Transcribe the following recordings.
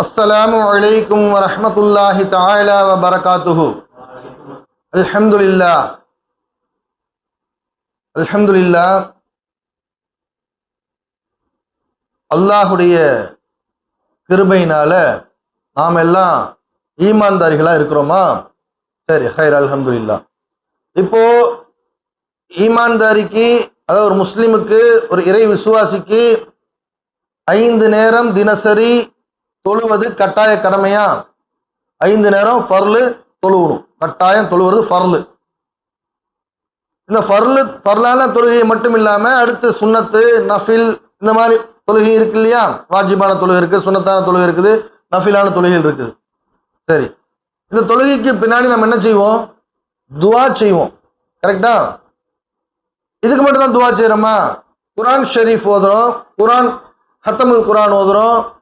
السلام عليكم ورحمة الله تعالى وبركاته الحمد لله الحمد لله அல்லாஹுடைய கிருபையினால நாம் எல்லாம் ஈமான்தாரிகளா இருக்கிறோமா சரி ஹைர் அல்ஹம்துலில்லா இப்போ ஈமான்தாரிக்கு அதாவது ஒரு முஸ்லிமுக்கு ஒரு இறை விசுவாசிக்கு ஐந்து நேரம் தினசரி தொழுவது கட்டாய கடமையா? ஐந்து நேரம் ஃபர்லு தொழுவணும். கட்டாயம் தொழுவது ஃபர்லு. இந்த ஃபர்லு ஃபர்லான தொழுகை மட்டும் இல்லாம அடுத்து சுன்னத்து நஃபில் இந்த மாதிரி தொழுகை இருக்கு இல்லையா? வாஜிபான தொழுகை இருக்கு சுண்ணத்தான தொழுகை இருக்குது நஃபிலான தொழுகைகள் இருக்குது. சரி. இந்த தொழுகைக்கு பின்னாடி நம்ம என்ன செய்வோம்? துவா செய்வோம். கரெக்டா? இதுக்கு மட்டும் தான் துவா செய்யறோமா? குரான் ஷெரீஃப் ஓதுறோம். குரான் ஹத்தமுல் குரான் ஓதுறோம்.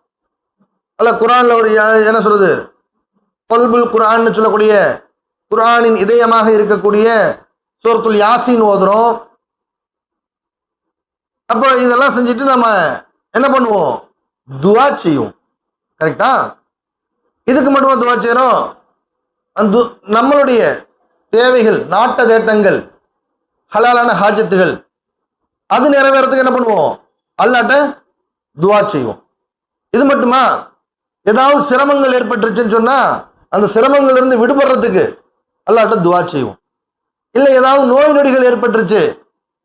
அல்ல குரான்ல ஒரு என்ன சொல்றது? பல்புல் குரான்னு சொல்லக்கூடிய குரானின் இதயமாக இருக்கக்கூடிய சூரத்துல் யாசின் ஓதுறோம். அப்போ இதெல்லாம் செஞ்சுட்டு நம்ம என்ன பண்ணுவோம்? துவா செய்வோம். கரெக்டா? இதுக்கு மட்டுமா துவா செய்யறோம் அந்த நம்மளுடைய தேவைகள் நாட்ட தேட்டங்கள் ஹலாலான ஹாஜத்துகள் அது நிறைவேறதுக்கு என்ன பண்ணுவோம்? அல்லாட்ட துவா செய்வோம். இது மட்டுமா? ஏதாவது சிரமங்கள் ஏற்பட்டுருச்சுன்னு சொன்னால் அந்த சிரமங்கள்லேருந்து விடுபடுறதுக்கு அல்லாட்ட துவா செய்வோம். இல்லை ஏதாவது நோய் நொடிகள் ஏற்பட்டுருச்சு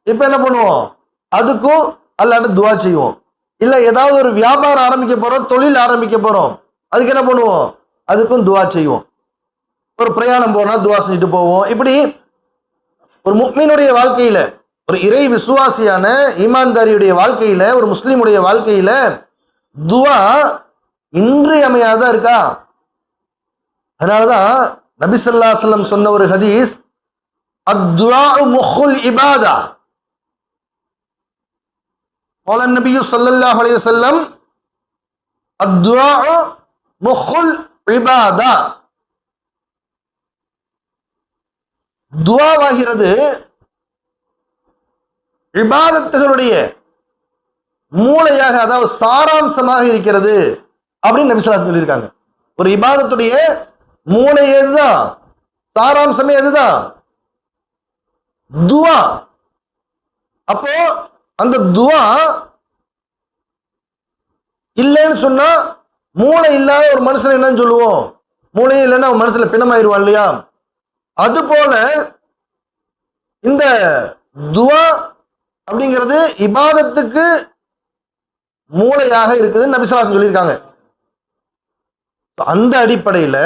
இப்போ என்ன பண்ணுவோம்? அதுக்கும் அல்லாட்ட துவா செய்வோம். இல்லை ஏதாவது ஒரு வியாபாரம் ஆரம்பிக்க போகிறோம் தொழில் ஆரம்பிக்க போகிறோம் அதுக்கு என்ன பண்ணுவோம்? அதுக்கும் துவா செய்வோம். ஒரு பிரயாணம் போனால் துவா செஞ்சுட்டு போவோம். இப்படி ஒரு முக்மீனுடைய வாழ்க்கையில் ஒரு இறை விசுவாசியான ஈமான்தாரியுடைய வாழ்க்கையில் ஒரு முஸ்லீமுடைய வாழ்க்கையில் துவா இன்றியமையாதா இருக்கா அதனாலதான் நபிசல்லாசலம் சொன்ன ஒரு ஹதீஸ் இபாதா நபியு சொல்லல்லாஹ் அலைய செல்லம் முஹுல் இபாதா துவாவாகிறது இபாதத்துகளுடைய மூளையாக அதாவது சாராம்சமாக இருக்கிறது. அப்படின்னு நபிசலா சொல்லியிருக்காங்க. ஒரு இபாதத்துடைய மூளை எதுதான் சாராம்சமே எதுதான் துவா. அப்போ அந்த துவா இல்லைன்னு சொன்னா மூளை இல்லாத ஒரு மனுஷன் என்னன்னு சொல்லுவோம்? மூளையே இல்லைன்னா அவன் மனசுல பிணமாயிருவான் இல்லையா? அது போல இந்த துவா அப்படிங்கிறது இபாதத்துக்கு மூளையாக இருக்குதுன்னு நபிசலாசன் சொல்லியிருக்காங்க. அந்த அடிப்படையில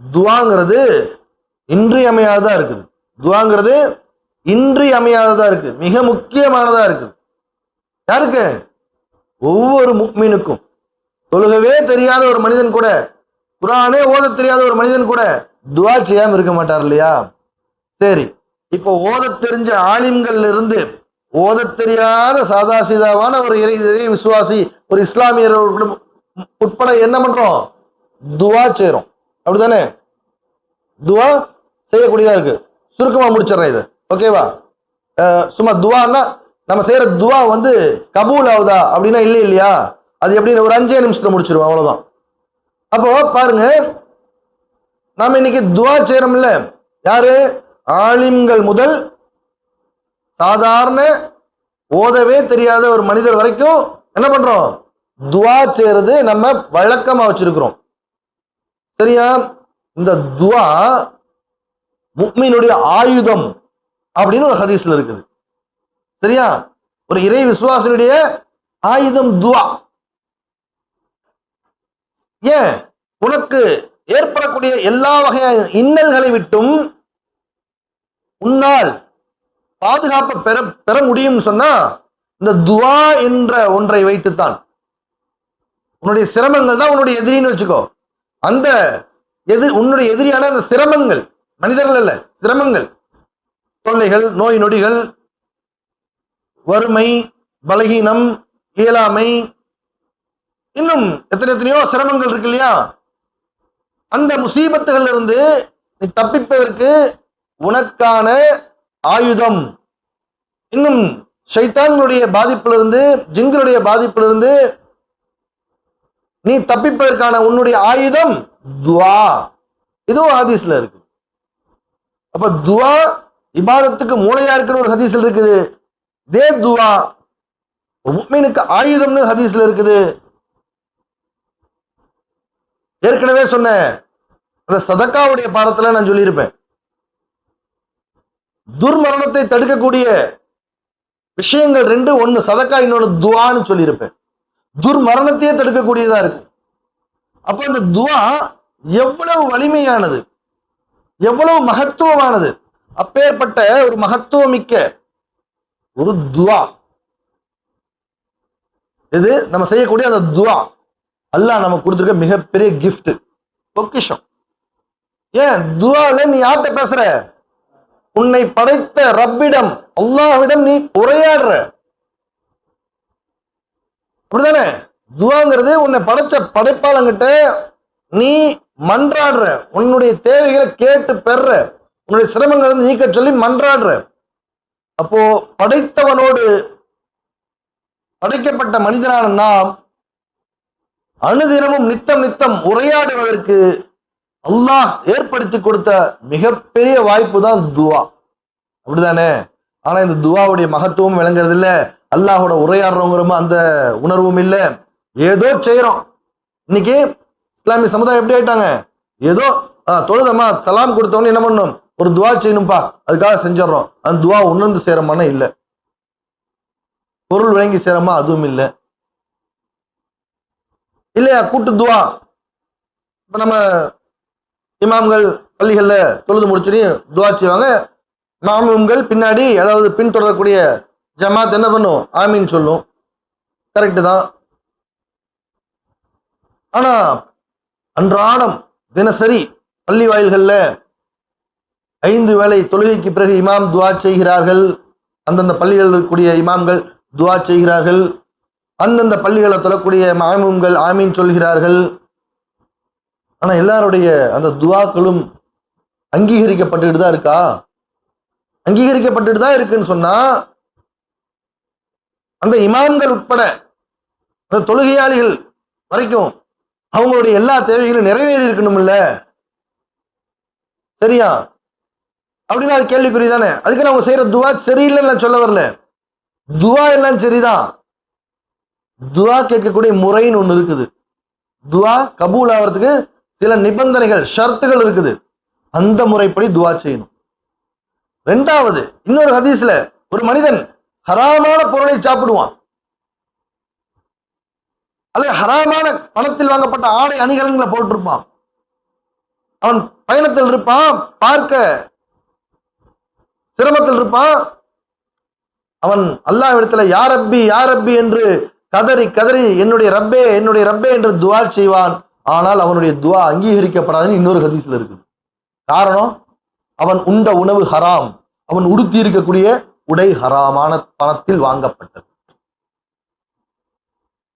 துவாங்கிறது இன்றியமையாததா இருக்குது. துவாங்கிறது இன்றியமையாததா இருக்கு. மிக முக்கியமானதா இருக்குது. யாருக்கு? ஒவ்வொரு முக்மீனுக்கும். தொழுகவே தெரியாத ஒரு மனிதன் கூட குரானே ஓத தெரியாத ஒரு மனிதன் கூட துவா செய்யாம இருக்க மாட்டார் இல்லையா? சரி இப்போ ஓதத் தெரிஞ்ச ஆலிம்கள் இருந்து ஓதத் தெரியாத சாதா சீதாவான ஒரு இறை இறை விசுவாசி ஒரு இஸ்லாமியர் உட்பட என்ன பண்றோம்? துவா செய்றோம். அப்படிதானே துவா செய்யக்கூடியதா இருக்கு. சுருக்கமா முடிச்சிடுறேன் இது. ஓகேவா சும்மா துவான்னா நம்ம செய்யற துவா வந்து கபூல் ஆகுதா அப்படின்னா இல்லை இல்லையா? அது எப்படின்னு ஒரு அஞ்சே நிமிஷத்துல முடிச்சிருவோம் அவ்வளவுதான். அப்போ பாருங்க நாம இன்னைக்கு துவா செய்யறோம்ல யாரு? ஆலிம்கள் முதல் சாதாரண ஓதவே தெரியாத ஒரு மனிதர் வரைக்கும் என்ன பண்றோம்? துவா செய்யறது நம்ம வழக்கமா வச்சிருக்கிறோம். சரியா? இந்த துவா முக்மீனுடைய ஆயுதம் அப்படின்னு ஒரு ஹதீஸ்ல இருக்குது. சரியா? ஒரு இறை விசுவாசனுடைய ஆயுதம் துவா. ஏன்? உனக்கு ஏற்படக்கூடிய எல்லா வகையான இன்னல்களை விட்டும் உன்னால் பாதுகாப்பை பெற பெற முடியும்னு சொன்னா இந்த துவா என்ற ஒன்றை வைத்துத்தான். உன்னுடைய சிரமங்கள் தான் உன்னுடைய எதிரின்னு வச்சுக்கோ. அந்த எதிர் உன்னுடைய எதிரியான அந்த சிரமங்கள் மனிதர்கள் அல்ல சிரமங்கள். தொல்லைகள் நோய் நொடிகள் வறுமை பலகீனம் இயலாமை இன்னும் எத்தனை எத்தனையோ சிரமங்கள் இருக்கு இல்லையா? அந்த முசீபத்துகள் இருந்து நீ தப்பிப்பதற்கு உனக்கான ஆயுதம். இன்னும் ஷைத்தான்களுடைய பாதிப்பிலிருந்து ஜின்களுடைய பாதிப்பிலிருந்து நீ தப்பிப்பதற்கான உன்னுடைய ஆயுதம் துவா. இதுவும் ஹதீஸ்ல இருக்கு. அப்ப துவா இபாதத்துக்கு மூளையா இருக்கிற ஒரு ஹதீஸ்ல இருக்குது. இதே துவா ஒரு முக்மீனுக்கு ஆயுதம்னு ஹதீஸ்ல இருக்குது. ஏற்கனவே சொன்ன அந்த சதக்காவுடைய பாடத்துல நான் சொல்லியிருப்பேன். துர்மரணத்தை தடுக்கக்கூடிய விஷயங்கள் ரெண்டு ஒன்னு சதக்கா இன்னொன்னு துவான்னு சொல்லியிருப்பேன். துர்மரணத்தையே தடுக்கக்கூடியதா இருக்கு. அப்ப இந்த துவா எவ்வளவு வலிமையானது எவ்வளவு மகத்துவமானது. அப்பேற்பட்ட ஒரு மகத்துவமிக்க ஒரு துவா. இது நம்ம செய்யக்கூடிய அந்த துவா. அல்லாஹ் நம்ம கொடுத்துருக்க மிகப்பெரிய கிஃப்ட் பொக்கிஷம். ஏன்? துவால நீ யார்கிட்ட பேசுற? உன்னை படைத்த ரப்பிடம் அல்லாஹ்விடம் நீ உரையாடுற. அப்படிதானே துவாங்கிறது உன்னை படைச்ச படைப்பாளங்கிட்ட நீ மன்றாடுற. உன்னுடைய தேவைகளை கேட்டு பெறுற உன்னுடைய சிரமங்களை வந்து நீக்க சொல்லி மன்றாடுற. அப்போ படைத்தவனோடு படைக்கப்பட்ட மனிதனான நாம் அனுதினமும் நித்தம் நித்தம் உரையாடுவதற்கு அல்லாஹ் ஏற்படுத்தி கொடுத்த மிகப்பெரிய வாய்ப்பு தான் துவா. அப்படிதானே ஆனா இந்த துவாவுடைய மகத்துவம் விளங்குறது இல்ல அல்லாஹோட உரையாடுறவங்கிறோமோ அந்த உணர்வும் இல்லை. ஏதோ செய்யறோம் இன்னைக்கு இஸ்லாமிய சமுதாயம் எப்படி ஆயிட்டாங்க? ஏதோ ஆஹ், தொழுதமா சலாம் கொடுத்தவொடனே என்ன பண்ணும்? ஒரு துவா செய்யணும்பா. அதுக்காக செஞ்சிடறோம். அந்த துவா உணர்ந்து சேரமான இல்ல. பொருள் விளங்கி சேரமா அதுவும் இல்லை. இல்லையா? கூட்டு துவா. இப்ப நம்ம இமாம்கள் பள்ளிகள்ல தொழுது முடிச்சுட்டு துவா செய்வாங்க. மாமும்கள் பின்னாடி அதாவது பின்தொடரக்கூடிய ஜமாத் என்ன பண்ணும்? ஆமீன் சொல்லும். கரெக்டு தான். ஆனா அன்றாடம் தினசரி பள்ளி வாயில்கள்ல ஐந்து வேளை தொழுகைக்கு பிறகு இமாம் துவா செய்கிறார்கள். அந்தந்த பள்ளிகளில் இருக்கக்கூடிய இமாம்கள் துவா செய்கிறார்கள். அந்தந்த பள்ளிகளை தொழக்கூடிய மாமும்கள் ஆமீன் சொல்கிறார்கள். ஆனா எல்லாருடைய அந்த துவாக்களும் அங்கீகரிக்கப்பட்டுட்டு தான் இருக்கா? அங்கீகரிக்கப்பட்டுட்டு தான் இருக்குன்னு சொன்னா அந்த இமாம்கள் உட்பட அந்த தொழுகையாளிகள் வரைக்கும் அவங்களுடைய எல்லா தேவைகளும் நிறைவேறி இருக்கணும்ல? சரியா? அப்படின்னா அது கேள்விக்குறி தானே. அதுக்கு அவங்க செய்யற துவா சரியில்லைன்னு நான் சொல்ல வரல. துவா எல்லாம் சரிதான். துவா கேட்கக்கூடிய முறைன்னு ஒண்ணு இருக்குது. துவா கபூல் ஆகிறதுக்கு சில நிபந்தனைகள் ஷர்த்துகள் இருக்குது. அந்த முறைப்படி துவா செய்யணும். ரெண்டாவது இன்னொரு ஹதீஸ்ல ஒரு மனிதன் ஹராமான பொருளை சாப்பிடுவான். அல்லது ஹராமான பணத்தில் வாங்கப்பட்ட ஆடை அணிகலன்களை போட்டிருப்பான். அவன் பயணத்தில் இருப்பான் பார்க்க சிரமத்தில் இருப்பான். அவன் அல்லாஹ்விடத்துல யார் ரப்பி யார் ரப்பி என்று கதறி கதறி என்னுடைய ரப்பே என்னுடைய ரப்பே என்று துவா செய்வான். ஆனால் அவனுடைய துவா அங்கீகரிக்கப்படாதுன்னு இன்னொரு ஹதீஸ்ல இருக்குது. காரணம் அவன் உண்ட உணவு ஹராம். அவன் உடுத்தி இருக்கக்கூடிய உடை ஹராமான பணத்தில் வாங்கப்பட்டது.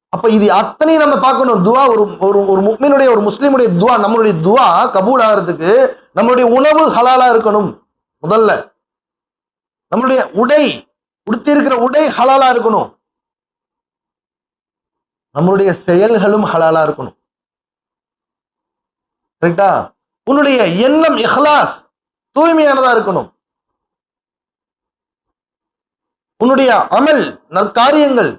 அப்ப இது அத்தனை நம்ம பார்க்கணும். துவா ஒரு ஒரு ஒரு முக்மீனுடைய ஒரு முஸ்லீமுடைய துவா நம்மளுடைய துவா கபூல் ஆகிறதுக்கு நம்மளுடைய உணவு ஹலாலா இருக்கணும். முதல்ல. நம்மளுடைய உடை உடுத்தி இருக்கிற உடை ஹலாலா இருக்கணும். நம்மளுடைய செயல்களும் ஹலாலா இருக்கணும். கரெக்டா உன்னுடைய எண்ணம் இஹ்லாஸ் தூய்மையானதா இருக்கணும். உன்னுடைய அமல் நற்காரியங்கள்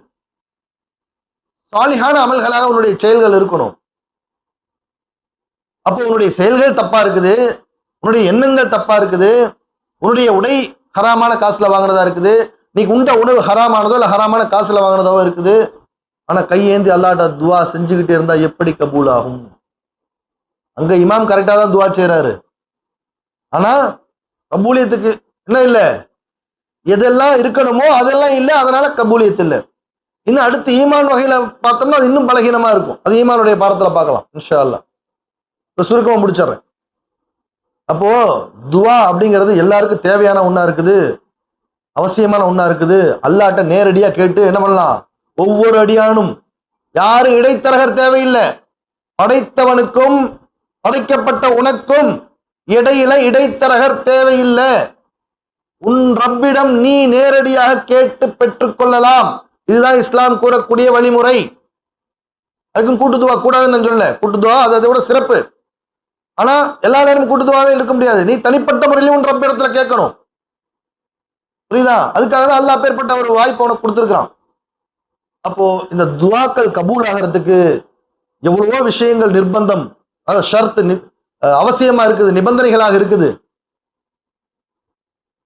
சாலிகான அமல்களாக உன்னுடைய செயல்கள் இருக்கணும். அப்போ உன்னுடைய செயல்கள் தப்பா இருக்குது உன்னுடைய எண்ணங்கள் தப்பா இருக்குது உன்னுடைய உடை ஹராமான காசுல வாங்கினதா இருக்குது நீ உண்ட உணவு ஹராமானதோ இல்ல ஹராமான காசுல வாங்கினதோ இருக்குது ஆனா கையேந்தி அல்லாட்ட துவா செஞ்சுக்கிட்டே இருந்தா எப்படி கபூல் ஆகும் அங்க இமாம் கரெக்டா தான் துவா செய்யறாரு ஆனா கபூலியத்துக்கு என்ன இல்லை? எதெல்லாம் இருக்கணுமோ அதெல்லாம் இல்லை அதனால கபூலியத் இல்லை. இன்னும் அடுத்து ஈமான் வகையில பார்த்தோம்னா அது இன்னும் பலகீனமா இருக்கும். அது ஈமானுடைய பாடத்துல பார்க்கலாம் இன்ஷா அல்லாஹ் இப்ப சுருக்கமா முடிச்சிடுறேன். அப்போ துவா அப்படிங்கிறது எல்லாருக்கும் தேவையான ஒண்ணா இருக்குது அவசியமான ஒண்ணா இருக்குது. அல்லாட்ட நேரடியா கேட்டு என்ன பண்ணலாம்? ஒவ்வொரு அடியானும் யாரு இடைத்தரகர் தேவையில்லை. படைத்தவனுக்கும் படைக்கப்பட்ட உனக்கும் இடையில இடைத்தரகர் தேவையில்லை. உன் ரப்பிடம் நீ நேரடியாக கேட்டு பெற்றுக்கொள்ளலாம் இதுதான் இஸ்லாம் கூறக்கூடிய வழிமுறை. அதுக்கும் கூட்டுதுவா கூடாதுன்னு நான் சொல்லல. அது அதை விட சிறப்பு. ஆனா எல்லா நேரமும் கூட்டுதுவாவே இருக்க முடியாது. நீ தனிப்பட்ட முறையிலும் உன் ரப்பிடத்துல கேட்கணும். புரியுதா? அதுக்காக தான் அல்லாஹ் பேர்பட்ட ஒரு வாய்ப்பு உனக்கு கொடுத்துருக்கான் அப்போ இந்த துவாக்கள் கபூல் ஆகிறதுக்கு எவ்வளவோ விஷயங்கள் நிர்பந்தம் அதாவது ஷர்த்து அவசியமா இருக்குது நிபந்தனைகளாக இருக்குது.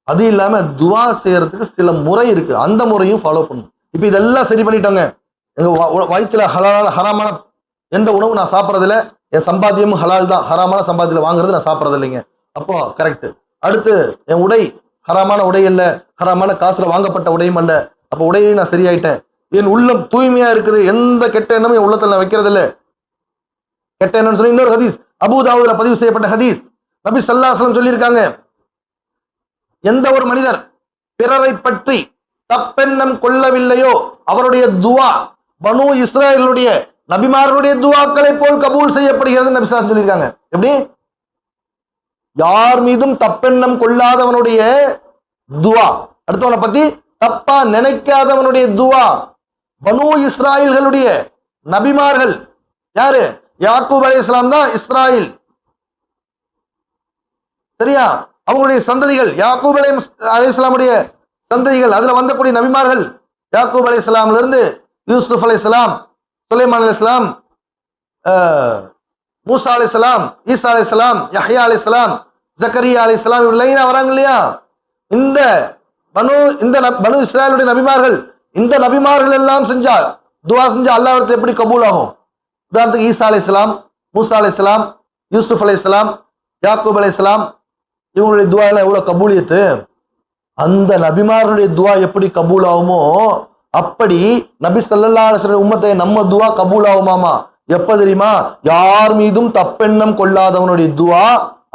அது இல்லாம துவா செய்யறதுக்கு சில முறை இருக்கு. அந்த முறையும் ஃபாலோ பண்ணணும். இப்போ இதெல்லாம் சரி பண்ணிட்டோங்க. எங்க வயிற்றுல வ- ஹலால் ஹராமான எந்த உணவும் நான் சாப்பிட்றதில்ல. என் சம்பாத்தியமும் ஹலால் தான். ஹராமான சம்பாத்தியம் வாங்குறது நான் சாப்பிட்றது இல்லைங்க அப்போ கரெக்ட் அடுத்து என் உடை ஹராமான உடை இல்லை ஹராமான காசுல வாங்கப்பட்ட உடையும் அல்ல. அப்போ உடையும் நான் சரியாயிட்டேன். என் உள்ளம் தூய்மையா இருக்குது. எந்த கெட்ட எண்ணமும் என் உள்ளத்துல நான் வைக்கிறது இல்ல கெட்ட எண்ணம் சொல்லி இன்னொரு ஹதீஸ். அபுதாவுல பதிவு செய்யப்பட்ட ஹதீஸ். நபி ஸல்லல்லாஹு சொல்லியிருக்காங்க. எந்த ஒரு மனிதர் பிறரை பற்றி தப்பெண்ணம் கொள்ளவில்லையோ அவருடைய துவா பனு இஸ்ராயலுடைய நபிமார்களுடைய துவாக்களை போல் கபூல் செய்யப்படுகிறது நபி சொல்லியிருக்காங்க. எப்படி? யார் மீதும் தப்பெண்ணம் கொள்ளாதவனுடைய துவா. அடுத்தவனை பத்தி தப்பா நினைக்காதவனுடைய துவா. பனு இஸ்ராயல்களுடைய நபிமார்கள் யாரு? யாக்கூப் இஸ்லாம் தான் இஸ்ராயில். சரியா? அவங்களுடைய சந்ததிகள் யாக்கூப் அலை அலைஹிஸ்ஸலாமுடைய சந்ததிகள் அதுல வந்தக்கூடிய நபிமார்கள் யாக்கூப் அலைஹிஸ்ஸலாம்ல இருந்து யூசுப் அலைஹிஸ்ஸலாம் சுலைமான் அலி இஸ்லாம் மூசா அலைஹிஸ்ஸலாம் ஈசா அலைஹிஸ்ஸலாம் யஹ்யா அலைஹிஸ்ஸலாம் ஜக்கரியா அலைஹிஸ்ஸலாம் இவங்க லைனா வராங்க இல்லையா இந்த பனு இந்த பனு இஸ்ராயலுடைய நபிமார்கள் இந்த நபிமார்கள் எல்லாம் செஞ்சா துவா செஞ்சா அல்லாஹ்விடத்தில் எப்படி கபூல் ஆகும் உதாரணத்துக்கு ஈசா அலைஹிஸ்ஸலாம் மூசா அலைஹிஸ்ஸலாம் யூசுப் அலைஹிஸ்ஸலாம் யாக்கூப் அலைஹிஸ்ஸலாம் இவங்களுடைய துவா எல்லாம் எவ்வளவு கபூலியத்து? அந்த நபிமாருடைய துவா எப்படி கபூல் ஆகுமோ அப்படி நபி ஸல்லல்லாஹு உம்மத்தை நம்ம துவா கபூல் ஆகுமாமா எப்ப தெரியுமா? யார் மீதும் தப்பெண்ணம் கொள்ளாதவனுடைய துவா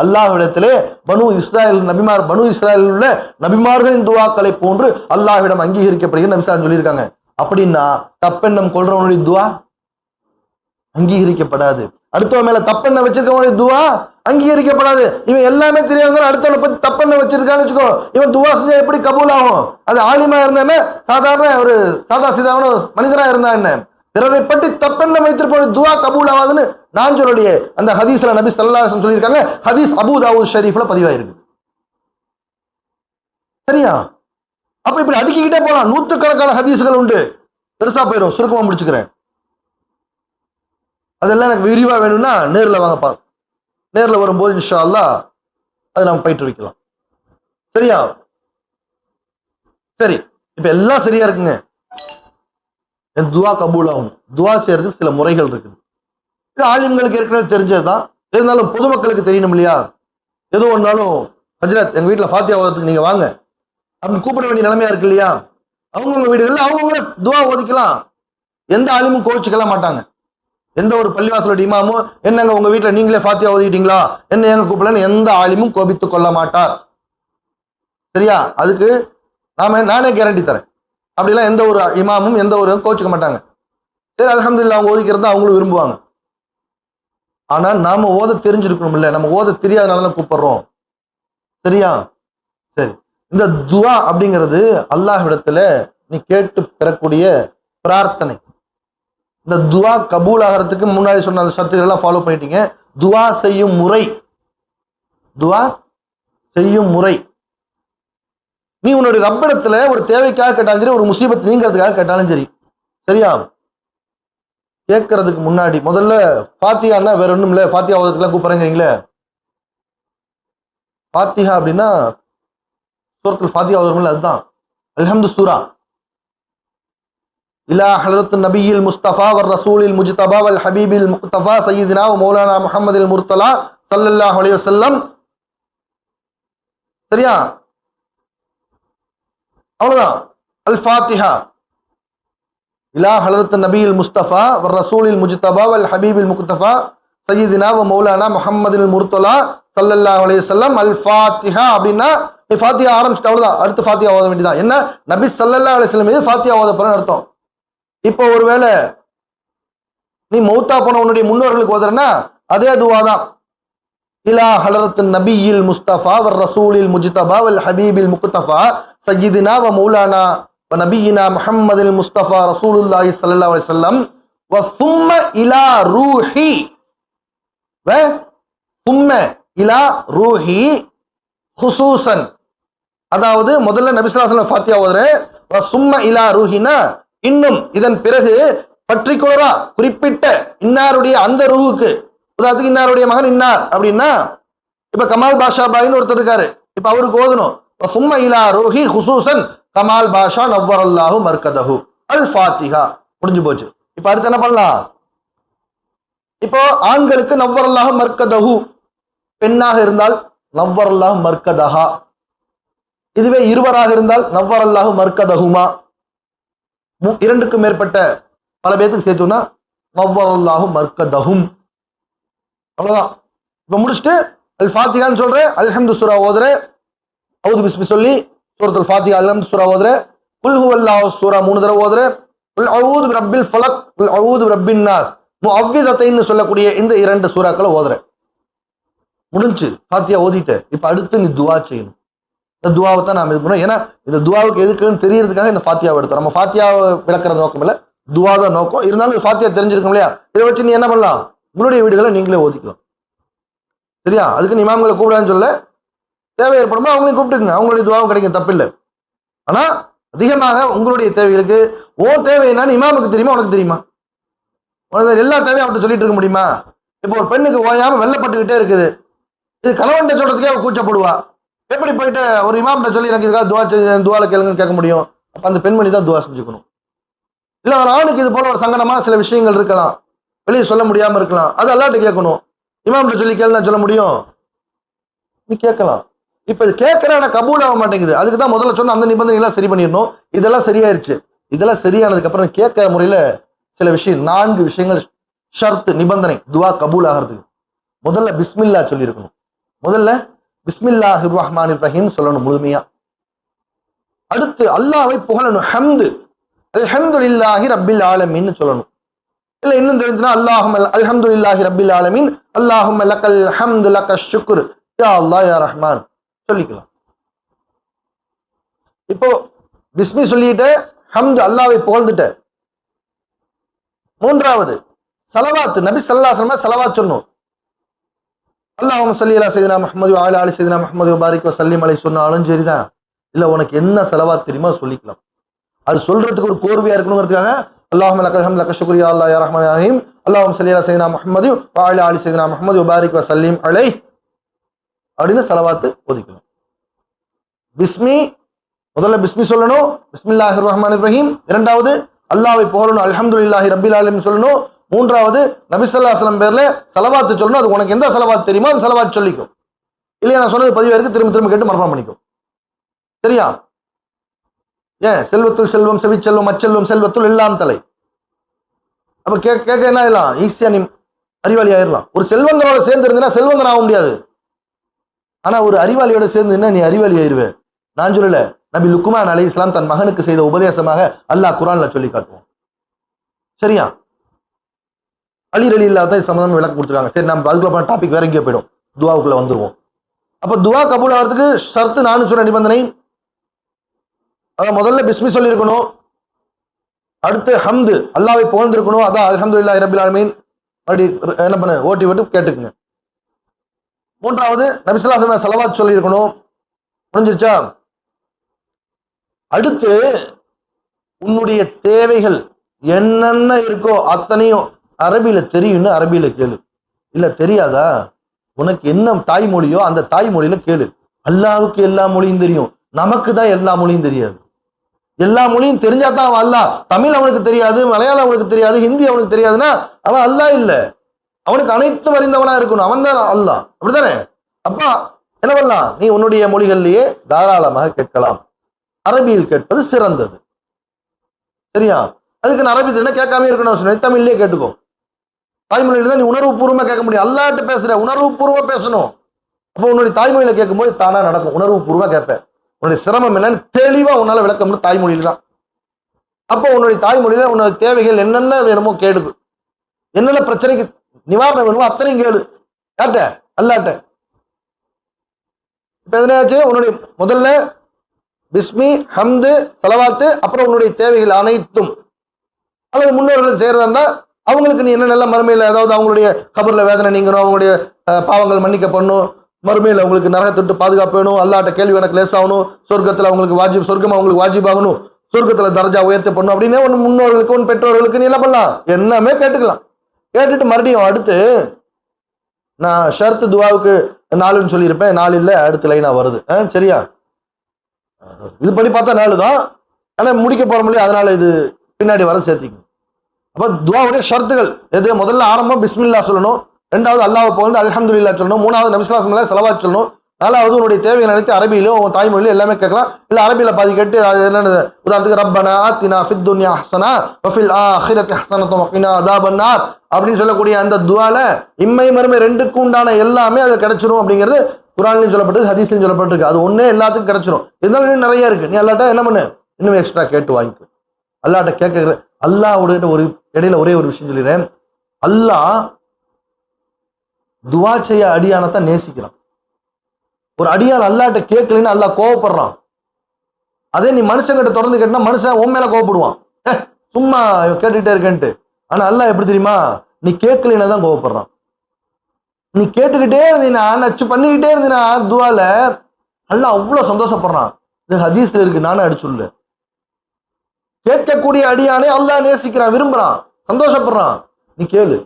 அல்லாஹ்விடத்திலே பனு இஸ்ராயல் நபிமார் பனு இஸ்ராயல் உள்ள நபிமார்களின் துவாக்களை போன்று அல்லாஹ்விடம் அங்கீகரிக்கப்படுகிறது நபி சொல்லியிருக்காங்க. அப்படின்னா தப்பெண்ணம் கொள்றவனுடைய துவா அங்கீகரிக்கப்படாது. அடுத்தவன் மேல தப்பெண்ண வச்சிருக்கவனுடைய துவா அங்கீகரிக்கப்படாது. இவன் எல்லாமே தெரியாத அடுத்தவனை பத்தி தப்பெண்ண வச்சிருக்கான்னு வச்சுக்கோ. இவன் துவா செஞ்சா எப்படி கபூல் ஆகும்? அது ஆலிமா இருந்தா சாதாரண ஒரு சாதா சீதாவான மனிதனா இருந்தா என்ன? பிறரை பற்றி தப்பெண்ண வைத்திருப்பவன் துவா கபூல் ஆகாதுன்னு நான் சொல்லலையே. அந்த ஹதீஸ்ல நபி ஸல்லல்லாஹு சொல்லியிருக்காங்க. ஹதீஸ் அபூ தாவூத் ஷரீஃப்ல பதிவாயிருக்கு. சரியா? அப்ப இப்படி அடுக்கிக்கிட்டே போலாம். நூத்துக்கணக்கான ஹதீஸ்கள் உண்டு. பெருசா போயிடும் சுருக்கமா முடிச்சுக்கிறேன். அதெல்லாம் எனக்கு விரிவாக வேணும்னா நேரில் வாங்க நேரில் வரும்போது இன்ஷா அல்லா அதை நம்ம பயிற்று வைக்கலாம் சரியா? சரி இப்போ எல்லாம் சரியா இருக்குங்க. என் துவா கபூல் ஆகும் துவா செய்யறதுக்கு சில முறைகள் இருக்குது. இது ஆலிம்களுக்கு ஏற்கனவே தெரிஞ்சது தான் இருந்தாலும் பொதுமக்களுக்கு தெரியணும் இல்லையா? எது ஒன்றாலும் ஹஜ்ரத் எங்கள் வீட்டில் ஃபாத்தியா ஓதத்துக்கு நீங்கள் வாங்க. அப்படின்னு கூப்பிட வேண்டிய நிலைமையா இருக்கு இல்லையா? அவங்கவுங்க வீடுகளில் அவங்கவுங்கள துவா ஓதிக்கலாம். எந்த ஆலிமும் கோவிச்சுக்கலாம் மாட்டாங்க. எந்த ஒரு பள்ளிவாசலோட இமாமும் என்னங்க உங்க வீட்டுல நீங்களே ஃபாத்தியா ஒதுக்கிட்டீங்களா என்ன எங்க கூப்பிடலன்னு எந்த ஆலிமும் கோபித்து கொள்ள மாட்டார். சரியா? அதுக்கு நாம நானே கேரண்டி தரேன். அப்படிலாம் எந்த ஒரு இமாமும் எந்த ஒரு கோச்சிக்க மாட்டாங்க. சரி அல்ஹம்துலில்லாஹ் அவங்க ஓதிக்கிறது தான் அவங்களும் விரும்புவாங்க. ஆனா நாம ஓத தெரிஞ்சிருக்கணும் இல்ல நம்ம ஓத தெரியாதனால தான் கூப்பிடுறோம். சரியா? சரி. இந்த துவா அப்படிங்கிறது அல்லாஹ் அல்லாஹ்விடத்துல நீ கேட்டு பெறக்கூடிய பிரார்த்தனை. இந்த துவா கபூல் ஆகிறதுக்கு முன்னாடி சொன்ன அந்த சத்துக்கள் எல்லாம் ஃபாலோ பண்ணிட்டீங்க. துவா செய்யும் முறை. துவா செய்யும் முறை. நீ உன்னுடைய ரப்பிடத்துல ஒரு தேவைக்காக கேட்டாலும் சரி ஒரு முசீபத் நீங்கிறதுக்காக கேட்டாலும் சரி சரியா? கேட்கறதுக்கு முன்னாடி முதல்ல பாத்தியான்னா வேற ஒண்ணும் இல்ல பாத்தியா ஓதுறதுக்குலாம் கூப்பிடுறீங்களே பாத்தியா அப்படின்னா சூரத்துல் ஃபாத்தியா ஓதுறோம்ல அதுதான். அல்ஹம்து சூரா. இலா ஹலரத் நபியில் முஸ்தபா வர் ரசூலில் முஜ்தபா வல் ஹபீபில் முக்தபா சையீதினா மௌலானா முகமதில் முர்த்தலா சல்லல்லாஹ் அலைஹி வஸல்லம் சரியா அவ்வளவுதான். அல் ஃபாத்திஹா இலா ஹலரத் நபியில் முஸ்தபா வர் ரசூலில் முஜ்தபா வல் ஹபீபில் முக்தபா சையீதினா வ மௌலானா முகமதில் முர்த்தலா ஸல்லல்லாஹு அலைஹி வஸல்லம் அல் ஃபாத்திஹா அப்படின்னா நீ ஃபாத்தியா ஆரம்பிச்சிட்டு அவ்வளவுதான். அடுத்து ஃபாத்தியா ஓத வேண்டியதான் என்ன? நபி சல்லல்லா அலைஹி மீது ஃபாத்தியா ஓத போறேன்னு அர்த்தம். இப்போ ஒருவேளை நீ மௌத்தா போன உன்னுடைய முன்னோர்களுக்கு ஓதுறன்னா அதே துவா தான் இலா ஹலரத் நபியில் முஸ்தபா வர் ரசூலில் முஜிதபா வல் ஹபீபில் முக்தபா சய்யிதினா வ மௌலானா வ நபியினா முஹம்மதில் முஸ்தபா ரசூலுல்லாஹி சல்லா அலைஹி வஸல்லம் வ சும்ம இலா ரூஹி. வ சும்ம இலா ரூஹி ஹுசூசன் அதாவது முதல்ல நபிசுல்லாசலம் ஃபாத்தியா ஓதுறேன் வ சும்ம இலா ரூஹினா இன்னும் இதன் பிறகு பர்டிகுலரா குறிப்பிட்ட இன்னாருடைய அந்த ரூஹுக்கு. உதாரணத்துக்கு இன்னாருடைய மகன் இன்னார் அப்படின்னா இப்ப கமால் பாஷா பாயின்னு ஒருத்தர் இருக்காரு. இப்ப அவருக்கு ஓதணும் சும்மா ரோஹி இலா ஹுசூசன் கமால் பாஷா நவ்வர் அல்லாஹு மர்கதஹு. அல் ஃபாத்திஹா. முடிஞ்சு போச்சு. இப்ப அடுத்து என்ன பண்ணலாம்? இப்போ ஆண்களுக்கு நவ்வர் அல்லாஹு மர்கதஹு. பெண்ணாக இருந்தால் நவ்வர் அல்லாஹு மர்கதஹா. இதுவே இருவராக இருந்தால் நவ்வர் அல்லாஹு மர்கதஹுமா. இரண்டுக்கும் மேற்பட்ட பல பேர்த்துக்கு சேர்த்தோம்னா நவ்வர் அல்லாஹு மர்கதஹும். அவ்வளவுதான். இப்ப முடிச்சுட்டு அல் ஃபாத்திகான்னு சொல்றேன் அல்ஹம்து சுரா ஓதுற. அவுது பிஸ்மி சொல்லி சூரத்துல் ஃபாத்திகா அல்ஹம்து சுரா ஓதுற. குல் ஹுவல்லாஹு சூரா மூணு தடவை ஓதுற. குல் அவுது ரப்பில் ஃபலக் குல் அவுது ரப்பின் நாஸ் முஅவ்விதத்தைன்னு சொல்லக்கூடிய இந்த இரண்டு சூறாக்களை ஓதுற. முடிஞ்சு ஃபாத்தியா ஓதிட்டு இப்ப அடுத்து நீ துவா செய்யணும். இந்த துவாவை தான் நாம் இது பண்ணோம் ஏன்னா இந்த துவாவுக்கு எதுக்குன்னு தெரியறதுக்காக இந்த ஃபாத்தியாவை எடுத்தோம். நம்ம ஃபாத்தியாவை விளக்குற நோக்கம் இல்லை. துவா தான் நோக்கம். இருந்தாலும் ஃபாத்தியா தெரிஞ்சிருக்கும் இல்லையா? இதை வச்சு நீ என்ன பண்ணலாம்? உங்களுடைய வீடுகளை நீங்களே ஓதிக்கலாம் சரியா? அதுக்கு நீ இமாம்களை கூப்பிடான்னு சொல்ல தேவை ஏற்படுமோ அவங்களையும் கூப்பிட்டுக்குங்க. அவங்களுடைய துவாவும் கிடைக்கும். தப்பில்லை. ஆனா அதிகமாக உங்களுடைய தேவைகளுக்கு ஓ தேவை என்னன்னு இமாமுக்கு தெரியுமா? உனக்கு தெரியுமா? உனக்கு எல்லா தேவையும் அவர்கிட்ட சொல்லிட்டு இருக்க முடியுமா? இப்போ ஒரு பெண்ணுக்கு ஓயாம வெள்ளப்பட்டுக்கிட்டே இருக்குது. இது கணவன்ட்ட சொல்றதுக்கே அவ கூச்சப்படுவா. எப்படி போயிட்டு ஒரு இமாம்கிட்ட சொல்லி எனக்கு இதுக்காக துவா துவால கேளுங்கன்னு கேட்க முடியும்? அப்ப அந்த பெண்மணி தான் துவா செஞ்சுக்கணும். இல்ல ஒரு ஆணுக்கு இது போல ஒரு சங்கடமா சில விஷயங்கள் இருக்கலாம். வெளியே சொல்ல முடியாம இருக்கலாம். அது அல்லாட்ட கேட்கணும். இமாம்கிட்ட சொல்லி கேளுனா சொல்ல முடியும்? நீ கேட்கலாம். இப்ப இது கேட்கற ஆனா கபூல் ஆக மாட்டேங்குது. அதுக்கு தான் முதல்ல சொன்ன அந்த நிபந்தனை எல்லாம் சரி பண்ணிடணும். இதெல்லாம் சரியாயிருச்சு. இதெல்லாம் சரியானதுக்கு அப்புறம் கேட்க முறையில சில விஷயம் நான்கு விஷயங்கள் ஷர்த்து நிபந்தனை துவா கபூல் ஆகிறதுக்கு. முதல்ல பிஸ்மில்லா சொல்லியிருக்கணும். முதல்ல பிஸ்மில்லாஹ் ரஹ்மான் ரஹீம் சொல்லணும் முழுமையா. அடுத்து அல்லாவை புகழணும் ஹம்து. அல்ஹம்துலில்லாஹி ரப்பில் ஆலமின்னு சொல்லணும். இல்ல இன்னும் தெரிஞ்சுன்னா அல்லாஹும் அல்ஹம்துலில்லாஹி ரப்பில் ஆலமின் அல்லாஹும் லக்கல் ஹம்து லக்க ஷுக்ர். யா அல்லாஹ் யா ரஹ்மான். சொல்லிக்கலாம். இப்போ பிஸ்மி சொல்லிட்டு ஹம்து அல்லாவை புகழ்ந்துட்ட. மூன்றாவது சலவாத்து. நபி சல்லாஹ் சலவாத் சொன்னோம் அல்லாஹும் சல்லி அலா சைதனா முஹம்மது ஆலா அலி சைதனா முகமது பாரிக் சல்லிம் அலை சொன்னாலும் சரிதான். இல்ல உனக்கு என்ன செலவா தெரியுமோ சொல்லிக்கலாம். அது சொல்றதுக்கு ஒரு கோர்வையா இருக்கணுங்கிறதுக்காக அல்லாஹும் லக்கஹம் லக்க ஷுக்ரியா அல்லாஹ் யா ரஹ்மான் ரஹீம். அல்லாஹும் சல்லி அலா சைதனா முஹம்மது அலி சைதனா முஹம்மது பாரிக் வசல்லிம் அலை அப்படின்னு செலவாத்து ஒதுக்கணும் பிஸ்மி முதல்ல பிஸ்மி சொல்லணும். பிஸ்மில்லாஹி ரஹ்மான் ரஹீம். இரண்டாவது அல்லாவை புகழணும். அல்ஹம்துலில்லாஹி ரபில் அலிம் சொல்லணும். மூன்றாவது நபிசல்லாஸ்லம் பேர்ல செலவாத்து சொல்லணும். அது உனக்கு எந்த செலவாத்து தெரியுமோ அந்த செலவாத்து சொல்லிக்கும். இல்லையா நான் சொன்னது பதிவேருக்கு திரும்ப திரும்ப கேட்டு மரணம் பண்ணிக்கும். சரியா? ஏன்? செல்வத்துள் செல்வம் செவிச்செல்வம் அச்செல்வம் செல்வத்துள் எல்லாம் தலை. அப்ப கேட்க கேட்க என்ன ஆயிடலாம்? ஈஸியா நீ அறிவாளி ஆயிடலாம். ஒரு செல்வந்தனோட சேர்ந்து இருந்தீங்கன்னா செல்வந்தன் ஆக முடியாது. ஆனா ஒரு அறிவாளியோட சேர்ந்து என்ன நீ அறிவாளி ஆயிருவே. நான் சொல்லல. நபி லுக்குமான் அலி இஸ்லாம் தன் மகனுக்கு செய்த உபதேசமாக அல்லாஹ் குரான்ல சொல்லி காட்டுவோம் சரியா? அலி அலி இல்லாத சம்மந்தம் விளக்கு கொடுத்துருக்காங்க. சரி நம்ம அதுக்குள்ள டாபிக் வேற எங்கேயோ போயிடும். துவாவுக்குள்ள வந்துருவோம். அப்ப துவா கபூல் ஆகிறதுக்கு ஷர்த்து நானு சொன்ன நிபந்தனை. அதான் முதல்ல பிஸ்மி சொல்லியிருக்கணும். அடுத்து ஹம்து அல்லாவை புகழ்ந்திருக்கணும். அதான் அலமது இல்லா இரபில் ஆலமீன். அப்படி என்ன பண்ணு ஓட்டி ஓட்டு கேட்டுக்குங்க. மூன்றாவது நபிசுல்லா செலவாத் சொல்லியிருக்கணும். முடிஞ்சிருச்சா அடுத்து உன்னுடைய தேவைகள் என்னென்ன இருக்கோ அத்தனையும் அரபியில தெரியும்னு அரபியில கேளு. இல்ல தெரியாதா? உனக்கு என்ன தாய்மொழியோ அந்த தாய்மொழியில கேளு. அல்லாவுக்கு எல்லா மொழியும் தெரியும். நமக்கு தான் எல்லா மொழியும் தெரியாது. எல்லா மொழியும் தெரிஞ்சா தான் அவன் அல்லாஹ். தமிழ் அவனுக்கு தெரியாது மலையாளம் அவனுக்கு தெரியாது ஹிந்தி அவனுக்கு தெரியாதுன்னா அவன் அல்லாஹ் இல்ல. அவனுக்கு அனைத்தும் அறிந்தவனா இருக்கணும். அவன் தான் அல்லா அப்படித்தானே? அப்பா என்ன பண்ணலாம்? நீ உன்னுடைய மொழிகள்லயே தாராளமாக கேட்கலாம். அரபியில் கேட்பது சிறந்தது. சரியா? அதுக்கு நான் அரபி தெரியும் கேட்காம இருக்கணும்? தமிழ்லயே கேட்டுக்கோ. தாய்மொழியில தான் நீ உணர்வுபூர்வமா கேட்க முடியும். அல்லாட்ட பேசுற உணர்வுபூர்வமா பேசணும். அப்போ உன்னுடைய தாய்மொழியில் கேட்கும்போது தானா நடக்கும். உணர்வு பூர்வமாக கேட்பேன். உன்னுடைய சிரமம் என்னன்னு தெளிவாக உன்னால் விளக்க முடியும் தாய்மொழியில் தான். அப்போ உன்னுடைய தாய்மொழியில் உன்னோட தேவைகள் என்னென்ன வேணுமோ கேளு. என்னென்ன பிரச்சனைக்கு நிவாரணம் வேணுமோ அத்தனையும் கேளு. யார்ட்ட அல்லாட்ட. இப்போ எதனாச்சு உன்னுடைய முதல்ல பிஸ்மி ஹம்து செலவாத்து அப்புறம் உன்னுடைய தேவைகள் அனைத்தும். அல்லது முன்னோர்கள் செய்யறதா இருந்தால் அவங்களுக்கு நீ என்ன நல்ல மறுமையில் அதாவது அவங்களுடைய கபரில் வேதனை நீங்கணும் அவங்களுடைய அஹ், பாவங்கள் மன்னிக்கப்படணும் மறுமையில் அவங்களுக்கு நரகத்தொட்டு பாதுகாப்பு வேணும் அல்லாட்ட கேள்வி எனக்கு லேசாகணும் சொர்க்கத்தில் அவங்களுக்கு வாஜிப் சொர்க்கம் அவங்களுக்கு வாஜிபாகணும் சொர்க்கத்தில் தரஜா உயர்த்தப்படணும் அப்படின்னே ஒன்று முன்னோர்களுக்கு உன் பெற்றோர்களுக்கு நீ என்ன பண்ணலாம்? என்னமே கேட்டுக்கலாம். கேட்டுட்டு மறுபடியும் அடுத்து நான் ஷர்த்து துவாவுக்கு நாலுன்னு சொல்லியிருப்பேன் நாலு இல்லை அடுத்த லைனாக வருது. ஆ, சரியா? இது படி பார்த்தா நாலு தான் ஆனால் முடிக்க போகிற முடியும் அதனால் இது பின்னாடி வர சேர்த்திக்கணும். அப்போ துவாவுடைய ஷர்த்துகள் எது? முதல்ல ஆரம்பம் பிஸ்மில்லா சொல்லணும். ரெண்டாவது அல்லாஹ் புகழ்ந்து அல்ஹம்துலில்லாஹ் சொல்லணும். மூணாவது நபிஸ்லாஸ்மில்லா செலவா சொல்லணும். நாலாவது உன்னுடைய தேவையை நினைத்து அரபியிலோ உன் தாய்மொழியிலோ எல்லாமே கேட்கலாம். இல்ல அரபியில பாதி கேட்டு அது என்னது? உதாரணத்துக்கு ரப்பனா ஆத்தினா ஃபித் துன்யா ஹஸனா வஃபில் ஆஹிரத்தி ஹஸனத்தும் வகினா அதாபன் நார். அப்படின்னு சொல்லக்கூடிய அந்த துவால இம்மை மறுமை ரெண்டுக்கும் உண்டான எல்லாமே அது கிடைச்சிரும் அப்படிங்கிறது குரான்லையும் சொல்லப்பட்டிருக்கு ஹதீஸ்லையும் சொல்லப்பட்டிருக்கு. அது ஒண்ணே எல்லாத்துக்கும் கிடைச்சிரும். இருந்தாலும் நிறைய இருக்கு. நீ அல்லாட்ட என்ன பண்ணு? இன்னும் எக்ஸ்ட்ரா கேட்டு வாங்கிக்கோ. அல்லாட்ட கேட்க அல்லாவோட ஒரு இடையில ஒரே ஒரு விஷயம் சொல்லிடுறேன். அல்லாஹ் துவா செய்ய அடியானத்தான் நேசிக்கிறான். ஒரு அடியான் அல்லாட்ட கேட்கலன்னு அல்லாஹ் கோவப்படுறான். அதே நீ மனுஷங்கிட்ட தொடர்ந்து கேட்டா மனுஷன் உன் மேல கோவப்படுவான். சும்மா கேட்டுக்கிட்டே இருக்கேன்ட்டு. ஆனா அல்லாஹ் எப்படி தெரியுமா? நீ கேட்கலன்னு தான் கோவப்படுறான். நீ கேட்டுக்கிட்டே இருந்தீனா நச்சு பண்ணிக்கிட்டே இருந்தீனா துவால அல்லாஹ் அவ்வளவு சந்தோஷப்படுறான். இது ஹதீஸ்ல இருக்கு நானும் அடிச்சுள்ள கேட்கக்கூடிய அடியானே அல்லாஹ் நேசிக்கிறான் விரும்புறான் சந்தோஷப்படுறான். நீ கேளு.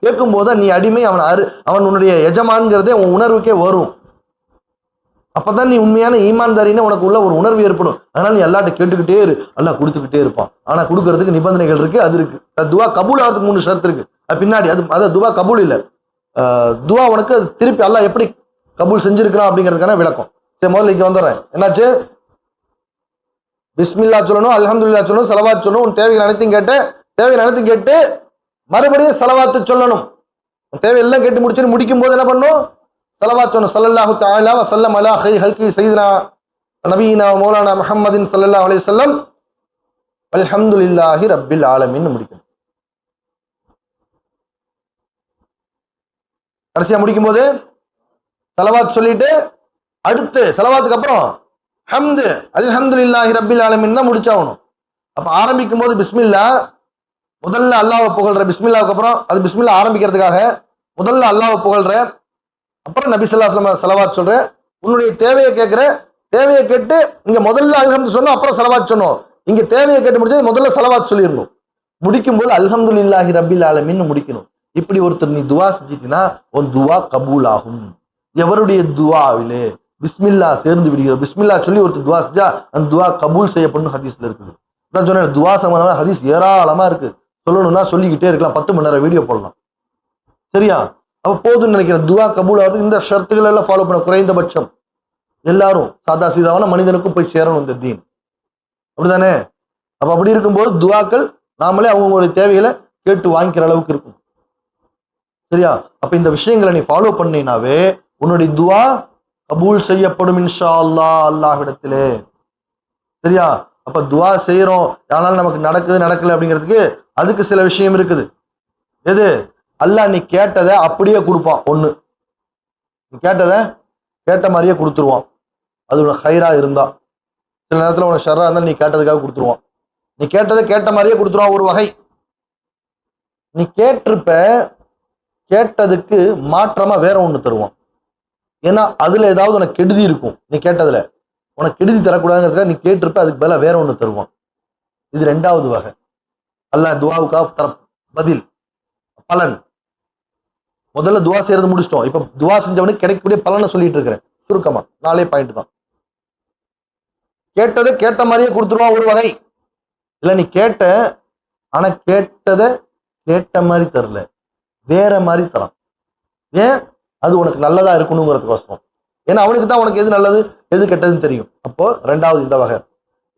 கேட்கும் போது நீ அடிமை அவன் அரு அவன் உன்னுடைய எஜமான்கிறதே உன் உணர்வுக்கே வரும். அப்பதான் நீ உண்மையான ஈமான்தாரின்னு உனக்கு உள்ள ஒரு உணர்வு ஏற்படும். அதனால நீ எல்லாட்ட கேட்டுக்கிட்டே இரு. அல்லாஹ் கொடுத்துக்கிட்டே இருப்பான். ஆனா கொடுக்கறதுக்கு நிபந்தனைகள் இருக்கு அது இருக்கு. அது துவா கபூல் ஆகிறதுக்கு மூணு ஷர்த் இருக்கு. அது பின்னாடி அது அது துவா கபூல் இல்ல. ஆஹ் துவா உனக்கு அது திருப்பி அல்லா எப்படி கபூல் செஞ்சிருக்கிறான் அப்படிங்கிறதுக்கான விளக்கம். சரி முதல்ல இங்க வந்துடுறேன். என்னாச்சு? பிஸ்மில்லா சொல்லணும் அலமதுல்லா சொல்லணும் செலவாத் சொல்லணும் உன் தேவைகள் அனைத்தையும் கேட்டு தேவைகள் அனைத்தையும் கேட்டு மறுபடியும் செலவாத்து சொல்லணும். உன் தேவையெல்லாம் கேட்டு முடிச்சுட்டு முடிக்கும் போது என்ன பண்ணும்? செலவாத் சொல்லணும். சல்லல்லாஹு தஆலா வசல்லம் அலா ஹை ஹல்கி சையதுனா நபீனா மௌலானா முஹம்மதின் ஸல்லல்லாஹு அலைஹி வஸல்லம். அல்ஹம்துலில்லாஹி ரப்பில் ஆலமின்னு முடிக்கணும். கடைசியாக முடிக்கும் போது சலவாத் சொல்லிட்டு அடுத்து செலவாத்துக்கு அப்புறம் ஹம்து அல்ஹம்துலில்லாஹி ரபில் ஆலமின் தான் முடிச்சாகணும். அப்போ ஆரம்பிக்கும் போது பிஸ்மில்லா முதல்ல அல்லாவை புகழ்ற பிஸ்மில்லாவுக்கு அப்புறம் அது பிஸ்மில்லா ஆரம்பிக்கிறதுக்காக முதல்ல அல்லாவை புகழ்ற அப்புறம் நபி ஸல்லல்லாஹு அலைஹி சொல்ற உன்னுடைய தேவையை கேட்குற தேவையை கேட்டு இங்கே முதல்ல அல்ஹம்து சொன்னோம் அப்புறம் செலவாத் சொன்னோம். இங்கே தேவையை கேட்டு முடிச்சது முதல்ல செலவாத் சொல்லிடணும். முடிக்கும் போது அல்ஹம்துலில்லாஹி ரபில் ஆலமின்னு முடிக்கணும். இப்படி ஒருத்தர் நீ துவா செஞ்சிட்டினா உன் துவா கபூல் ஆகும் எவருடைய துவாவிலே பிஸ்மில்லா சேர்ந்து விடுகிறோம் பிஸ்மில்லா சொல்லி ஒருத்தர் துவா செஞ்சா அந்த துவா கபூல் செய்யப்படும் ஹதீஸ்ல இருக்குது. நான் சொன்னேன் துவா சம்பந்தமான ஹதீஸ் ஏராளமா இருக்கு. சொல்லணும்னா சொல்லிக்கிட்டே இருக்கலாம். பத்து மணி நேரம் வீடியோ போடலாம். சரியா? அப்ப போதும்னு நினைக்கிறேன் துவா கபூல் ஆகுது இந்த ஷர்த்துகள் எல்லாம் ஃபாலோ பண்ண குறைந்தபட்சம். எல்லாரும் சாதா சீதாவான மனிதனுக்கும் போய் சேரணும் இந்த தீன். அப்படிதானே? அப்ப அப்படி இருக்கும்போது துவாக்கள் நாமளே அவங்களுடைய தேவைகளை கேட்டு வாங்கிக்கிற அளவுக்கு இருக்கும். சரியா? அப்ப இந்த விஷயங்களை நீ ஃபாலோ பண்ணினாவே உன்னுடைய துவா கபூல் செய்யப்படும் இன்ஷா அல்லாஹ் அல்லாஹ்விடத்திலே. சரியா? அப்ப துவா செய்யறோம் ஆனால் நமக்கு நடக்குது நடக்கல அப்படிங்கிறதுக்கு அதுக்கு சில விஷயம் இருக்குது. எது? அல்லாஹ் நீ கேட்டதை அப்படியே கொடுப்பான். ஒண்ணு. நீ கேட்டதை கேட்ட மாதிரியே கொடுத்துருவான். அது உனக்கு ஹைரா இருந்தா. சில நேரத்துல உனக்கு ஷர்ரா இருந்தா நீ கேட்டதுக்காக கொடுத்துருவான். நீ கேட்டதை கேட்ட மாதிரியே கொடுத்துருவான் ஒரு வகை. நீ கேட்டிருப்ப கேட்டதுக்கு மாற்றமா வேற ஒண்ணு தருவான். ஏன்னா அதுல ஏதாவது உனக்கு கெடுதி இருக்கும். நீ கேட்டதுல உனக்கு கெடுதி தரக்கூடாதுங்கிறதுக்காக நீ கேட்டிருப்ப அதுக்கு பதிலா வேற ஒண்ணு தருவான். இது ரெண்டாவது வகை. அல்ல துவாவுக்காக தர பதில் பலன். முதல்ல துவா செய்யறது முடிச்சிட்டோம். இப்ப துவா செஞ்சவனுக்கு கிடைக்கக்கூடிய பலனை சொல்லிட்டு இருக்கிறேன். சுருக்கமா. நாலே பாயிண்ட் தான். கேட்டதை கேட்ட மாதிரியே கொடுத்துருவான் ஒரு வகை. இல்ல நீ கேட்ட ஆனா கேட்டதை கேட்ட மாதிரி தரல. வேற மாதிரி தரான். ஏன்? அது உனக்கு நல்லதா இருக்கணுங்கிறதுக்கோசரம். ஏன்னா அவனுக்கு தான் உனக்கு எது நல்லது எது கெட்டதுன்னு தெரியும். அப்போ ரெண்டாவது இந்த வகை.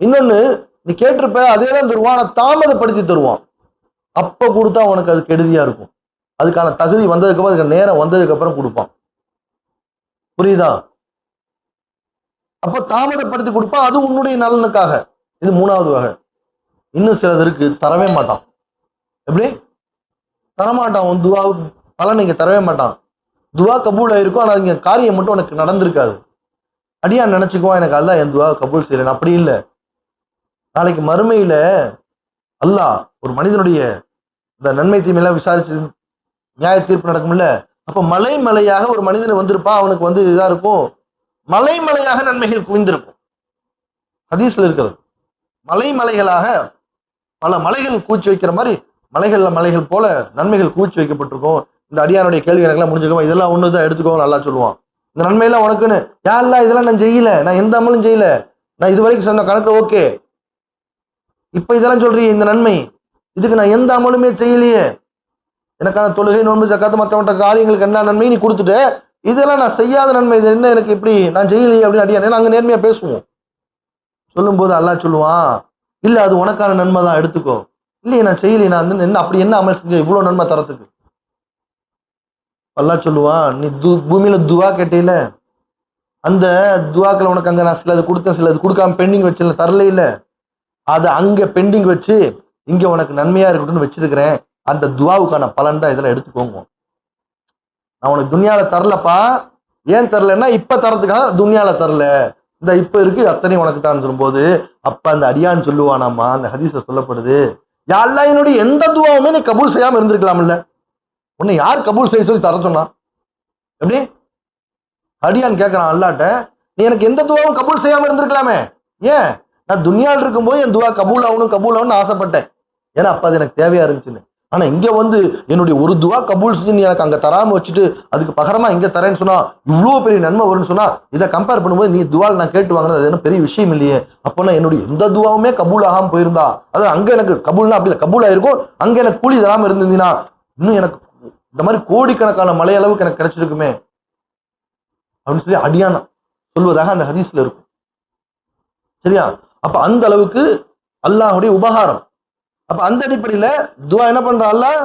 இன்னொன்னு நீ கேட்டிருப்ப அதே தான் தருவான் ஆனால் தாமதப்படுத்தி தருவான். அப்ப கொடுத்தா உனக்கு அது கெடுதியா இருக்கும். அதுக்கான தகுதி வந்ததுக்கு அப்புறம் அதுக்கு நேரம் வந்ததுக்கு அப்புறம் கொடுப்பான். புரியுதா? அப்ப தாமதப்படுத்தி கொடுப்பான். அது உன்னுடைய நலனுக்காக. இது மூணாவது வகை. இன்னும் சிலது இருக்கு. தரவே மாட்டான். எப்படி? தரமாட்டான். உன் துவா பலன் நீங்க தரவே மாட்டான். துவா கபூல் ஆயிருக்கும் ஆனால் இங்கே காரியம் மட்டும் உனக்கு நடந்திருக்காது. அடியா நினைச்சுக்குவான் எனக்கு அல்லா என் துவா கபூல் செய்யறேன் அப்படி இல்லை. நாளைக்கு மறுமையில அல்லாஹ் ஒரு மனிதனுடைய இந்த நன்மை தீமையெல்லாம் விசாரிச்சு நியாய தீர்ப்பு நடக்கும்ல? அப்ப மலை மலையாக ஒரு மனிதன் வந்திருப்பான் அவனுக்கு வந்து இதா இருக்கும். மலை மலையாக நன்மைகள் குவிந்திருக்கும். ஹதீஸ்ல இருக்கிறது. மலை மலைகளாக பல மலைகள் கூச்சி வைக்கிற மாதிரி மலைகள்ல மலைகள் போல நன்மைகள் கூச்சி வைக்கப்பட்டிருக்கும். இந்த அடியானுடைய கேள்வி எனக்குலாம் முடிஞ்சுக்கோ இதெல்லாம் ஒண்ணுதான் எடுத்துக்கோ நல்லா சொல்லுவான். இந்த நன்மையெல்லாம் உனக்குன்னு. யாரெல்லாம் இதெல்லாம் நான் செய்யல? நான் எந்த அமலும் செய்யல. நான் இது வரைக்கும் சொன்ன கணக்கு ஓகே. இப்ப இதெல்லாம் சொல்றீங்க இந்த நன்மை. இதுக்கு நான் எந்த அமலுமே செய்யலையே. எனக்கான தொழுகை நோன்பு ஜக்காத்து மற்றவற்ற காரியங்களுக்கு என்ன நன்மை நீ கொடுத்துட்டு? இதெல்லாம் நான் செய்யாத நன்மை. இது என்ன எனக்கு இப்படி? நான் செய்யலையே அப்படின்னு அடியா நாங்கள் நேர்மையா பேசுவோம். சொல்லும்போது அல்லா சொல்லுவான் இல்ல அது உனக்கான நன்மை தான் எடுத்துக்கோ. இல்லையே நான் செய்யலையே நான் வந்து என்ன அப்படி என்ன அமல் செஞ்சேன் இவ்வளவு நன்மை தரத்துக்கு? அல்லா சொல்லுவான் நீ து பூமியில துவா கேட்டையில அந்த துவாக்கள் உனக்கு அங்க நான் சிலது கொடுத்தேன் சிலது கொடுக்காம பெண்டிங் வச்சு தரல இல்ல. அதை அங்க பெண்டிங் வச்சு இங்க உனக்கு நன்மையா இருக்கட்டும்னு வச்சிருக்கிறேன். அந்த துவாவுக்கான பலன் தான் இதெல்லாம் எடுத்துக்கோங்க. நான் உனக்கு துனியால தரலப்பா. ஏன் தரலன்னா இப்ப தரதுக்காக துனியால தரல. இந்த இப்ப இருக்கு அத்தனை உனக்கு தான் சொல்லும்போது அப்ப அந்த அடியான்னு சொல்லுவானாமா அந்த ஹதீஸ்ல சொல்லப்படுது யாரெல்லாம் என்னுடைய எந்த துவாவுமே நீ கபூல் செய்யாம இருந்திருக்கலாம்ல. உன்னை யார் கபூல் செய்ய சொல்லி தர சொன்னா எப்படி? அடியான் கேட்கறான் அல்லாட்ட நீ எனக்கு எந்த துவாவும் கபூல் செய்யாம இருந்திருக்கலாமே? ஏன்? நான் துன்யால் இருக்கும்போது என் துவா கபூல் ஆகணும் கபூல் ஆகணும்னு ஆசைப்பட்டேன். ஏன்னா அப்ப அது எனக்கு தேவையா இருந்துச்சுன்னு. ஆனா இங்க வந்து என்னுடைய ஒரு துவா கபூல் செஞ்சு நீ எனக்கு அங்க தராம வச்சுட்டு அதுக்கு பகரமா இங்க தரேன்னு சொன்னா இவ்வளவு பெரிய நன்மை வரும்னு சொன்னா இதை கம்பேர் பண்ணும்போது நீ துவால் நான் கேட்டு வாங்கினது அது என்ன பெரிய விஷயம் இல்லையே? அப்போனா என்னுடைய எந்த துவாவுமே கபூல் ஆகாம போயிருந்தா அது அங்க எனக்கு கபூல்னா அப்படி இல்லை கபூல் ஆயிருக்கும் அங்க எனக்கு கூலி தராம இருந்திருந்தீங்கன்னா இன்னும் எனக்கு இந்த மாதிரி கோடிக்கணக்கான மலை அளவுக்கு எனக்கு கிடைச்சிருக்குமே அப்படின்னு சொல்லி அடியானா சொல்வதாக அந்த ஹதீஸ்ல இருக்கும். சரியா? அப்ப அந்த அளவுக்கு அல்லாஹுடைய உபகாரம். அப்ப அந்த அடிப்படையில துவா என்ன பண்றான் அல்லாஹ்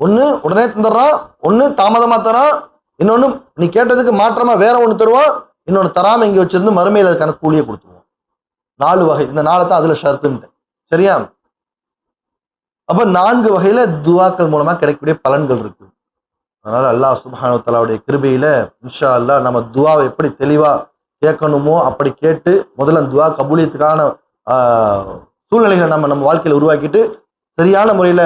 ஒண்ணு உடனே தந்துடுறான் ஒண்ணு தாமதமா தரான் இன்னொன்னு நீ கேட்டதுக்கு மாற்றமா வேற ஒண்ணு தருவான் இன்னொன்னு தராம இங்க வச்சிருந்து மறுமையில அதுக்கான கூலியை கொடுத்துருவோம். நாலு வகை இந்த நாளை தான் அதுல ஷர்த்துன்ட்டு சரியா? அப்ப நான்கு வகையில துவாக்கள் மூலமா கிடைக்கக்கூடிய பலன்கள் இருக்கு. அதனால அல்லாஹ் சுப்ஹானஹு தலாவுடைய கிருபையில இன்ஷா அல்லாஹ் நம்ம துவாவை எப்படி தெளிவா கேட்கணுமோ அப்படி கேட்டு முதல்ல துவா கபூலியத்துக்கான சூழ்நிலைகளை நம்ம நம்ம வாழ்க்கையில உருவாக்கிட்டு சரியான முறையில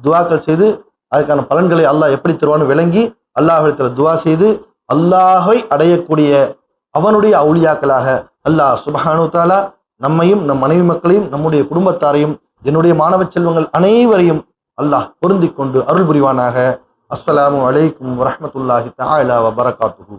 துவாக்கள் செய்து அதுக்கான பலன்களை அல்லாஹ் எப்படி தருவான்னு விளங்கி அல்லாஹிடத்துல துவா செய்து அல்லாஹை அடையக்கூடிய அவனுடைய அவுளியாக்களாக அல்லாஹ் சுபஹானு தாலா நம்மையும் நம் மனைவி மக்களையும் நம்முடைய குடும்பத்தாரையும் என்னுடைய மாணவ செல்வங்கள் அனைவரையும் அல்லாஹ் பொருந்திக் கொண்டு அருள் புரிவானாக. அஸ்ஸலாமு அலைக்கும் வரமத்துல்லாஹி தாயிலா வபரகாத்துஹு.